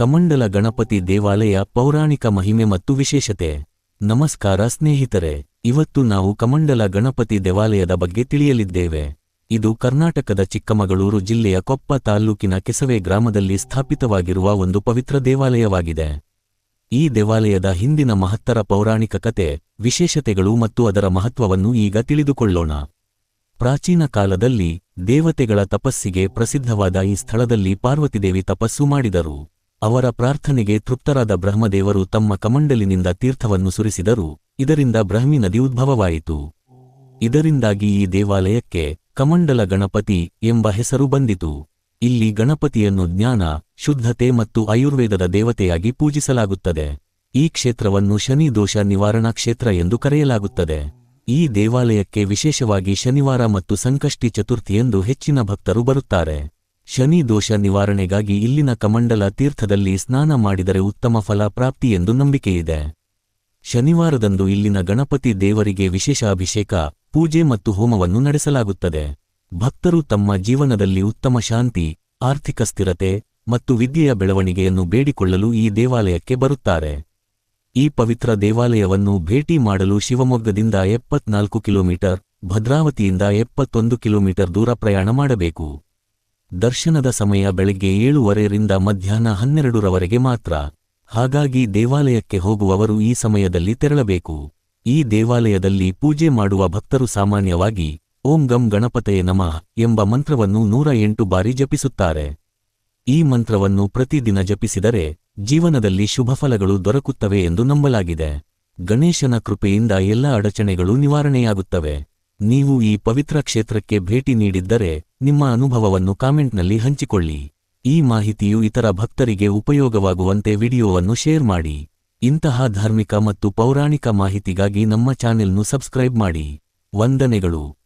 ಕಮಂಡಲ ಗಣಪತಿ ದೇವಾಲಯ ಪೌರಾಣಿಕ ಮಹಿಮೆ ಮತ್ತು ವಿಶೇಷತೆ. ನಮಸ್ಕಾರ ಸ್ನೇಹಿತರೆ, ಇವತ್ತು ನಾವು ಕಮಂಡಲ ಗಣಪತಿ ದೇವಾಲಯದ ಬಗ್ಗೆ ತಿಳಿಯಲಿದ್ದೇವೆ. ಇದು ಕರ್ನಾಟಕದ ಚಿಕ್ಕಮಗಳೂರು ಜಿಲ್ಲೆಯ ಕೊಪ್ಪ ತಾಲ್ಲೂಕಿನ ಕೆಸವೆ ಗ್ರಾಮದಲ್ಲಿ ಸ್ಥಾಪಿತವಾಗಿರುವ ಒಂದು ಪವಿತ್ರ ದೇವಾಲಯವಾಗಿದೆ. ಈ ದೇವಾಲಯದ ಹಿಂದಿನ ಮಹತ್ತರ ಪೌರಾಣಿಕ ಕತೆ, ವಿಶೇಷತೆಗಳು ಮತ್ತು ಅದರ ಮಹತ್ವವನ್ನು ಈಗ ತಿಳಿದುಕೊಳ್ಳೋಣ. ಪ್ರಾಚೀನ ಕಾಲದಲ್ಲಿ ದೇವತೆಗಳ ತಪಸ್ಸಿಗೆ ಪ್ರಸಿದ್ಧವಾದ ಈ ಸ್ಥಳದಲ್ಲಿ ಪಾರ್ವತಿದೇವಿ ತಪಸ್ಸು ಮಾಡಿದರು. ಅವರ ಪ್ರಾರ್ಥನೆಗೆ ತೃಪ್ತರಾದ ಬ್ರಹ್ಮದೇವರು ತಮ್ಮ ಕಮಂಡಲಿನಿಂದ ತೀರ್ಥವನ್ನು ಸುರಿಸಿದರು. ಇದರಿಂದ ಬ್ರಹ್ಮಿ ನದಿ ಉದ್ಭವವಾಯಿತು. ಇದರಿಂದಾಗಿ ಈ ದೇವಾಲಯಕ್ಕೆ ಕಮಂಡಲ ಗಣಪತಿ ಎಂಬ ಹೆಸರು ಬಂದಿತು. ಇಲ್ಲಿ ಗಣಪತಿಯನ್ನು ಜ್ಞಾನ, ಶುದ್ಧತೆ ಮತ್ತು ಆಯುರ್ವೇದದ ದೇವತೆಯಾಗಿ ಪೂಜಿಸಲಾಗುತ್ತದೆ. ಈ ಕ್ಷೇತ್ರವನ್ನು ಶನಿ ದೋಷ ನಿವಾರಣಾ ಕ್ಷೇತ್ರ ಎಂದು ಕರೆಯಲಾಗುತ್ತದೆ. ಈ ದೇವಾಲಯಕ್ಕೆ ವಿಶೇಷವಾಗಿ ಶನಿವಾರ ಮತ್ತು ಸಂಕಷ್ಟಿ ಚತುರ್ಥಿಯೆಂದು ಹೆಚ್ಚಿನ ಭಕ್ತರು ಬರುತ್ತಾರೆ. ಶನಿ ದೋಷ ನಿವಾರಣೆಗಾಗಿ ಇಲ್ಲಿನ ಕಮಂಡಲ ತೀರ್ಥದಲ್ಲಿ ಸ್ನಾನ ಮಾಡಿದರೆ ಉತ್ತಮ ಫಲ ಪ್ರಾಪ್ತಿ ಎಂದು ನಂಬಿಕೆಯಿದೆ. ಶನಿವಾರದಂದು ಇಲ್ಲಿನ ಗಣಪತಿ ದೇವರಿಗೆ ವಿಶೇಷ ಅಭಿಷೇಕ, ಪೂಜೆ ಮತ್ತು ಹೋಮವನ್ನು ನಡೆಸಲಾಗುತ್ತದೆ. ಭಕ್ತರು ತಮ್ಮ ಜೀವನದಲ್ಲಿ ಉತ್ತಮ ಶಾಂತಿ, ಆರ್ಥಿಕ ಸ್ಥಿರತೆ ಮತ್ತು ವಿದ್ಯೆಯ ಬೆಳವಣಿಗೆಯನ್ನು ಬೇಡಿಕೊಳ್ಳಲು ಈ ದೇವಾಲಯಕ್ಕೆ ಬರುತ್ತಾರೆ. ಈ ಪವಿತ್ರ ದೇವಾಲಯವನ್ನು ಭೇಟಿ ಮಾಡಲು ಶಿವಮೊಗ್ಗದಿಂದ ಎಪ್ಪತ್ನಾಲ್ಕು ಕಿಲೋಮೀಟರ್, ಭದ್ರಾವತಿಯಿಂದ ಎಪ್ಪತ್ತೊಂದು ಕಿಲೋಮೀಟರ್ ದೂರ ಪ್ರಯಾಣ ಮಾಡಬೇಕು. ದರ್ಶನದ ಸಮಯ ಬೆಳಗ್ಗೆ ಏಳುವರೆಯಿಂದ ಮಧ್ಯಾಹ್ನ ಹನ್ನೆರಡರವರೆಗೆ ಮಾತ್ರ. ಹಾಗಾಗಿ ದೇವಾಲಯಕ್ಕೆ ಹೋಗುವವರು ಈ ಸಮಯದಲ್ಲಿ ತೆರಳಬೇಕು. ಈ ದೇವಾಲಯದಲ್ಲಿ ಪೂಜೆ ಮಾಡುವ ಭಕ್ತರು ಸಾಮಾನ್ಯವಾಗಿ ಓಂ ಗಂ ಗಣಪತಯೇ ನಮಃ ಎಂಬ ಮಂತ್ರವನ್ನು ನೂರ ಎಂಟು ಬಾರಿ ಜಪಿಸುತ್ತಾರೆ. ಈ ಮಂತ್ರವನ್ನು ಪ್ರತಿದಿನ ಜಪಿಸಿದರೆ ಜೀವನದಲ್ಲಿ ಶುಭಫಲಗಳು ದೊರಕುತ್ತವೆ ಎಂದು ನಂಬಲಾಗಿದೆ. ಗಣೇಶನ ಕೃಪೆಯಿಂದ ಎಲ್ಲ ಅಡಚಣೆಗಳು ನಿವಾರಣೆಯಾಗುತ್ತವೆ. ನೀವು ಈ ಪವಿತ್ರ ಕ್ಷೇತ್ರಕ್ಕೆ ಭೇಟಿ ನೀಡಿದ್ದರೆ ನಿಮ್ಮ ಅನುಭವವನ್ನು ಕಾಮೆಂಟ್ನಲ್ಲಿ ಹಂಚಿಕೊಳ್ಳಿ. ಈ ಮಾಹಿತಿಯು ಇತರ ಭಕ್ತರಿಗೆ ಉಪಯೋಗವಾಗುವಂತೆ ವಿಡಿಯೋವನ್ನು ಶೇರ್ ಮಾಡಿ. ಇಂತಹ ಧಾರ್ಮಿಕ ಮತ್ತು ಪೌರಾಣಿಕ ಮಾಹಿತಿಗಾಗಿ ನಮ್ಮ ಚಾನೆಲ್ನು ಸಬ್ಸ್ಕ್ರೈಬ್ ಮಾಡಿ. ವಂದನೆಗಳು.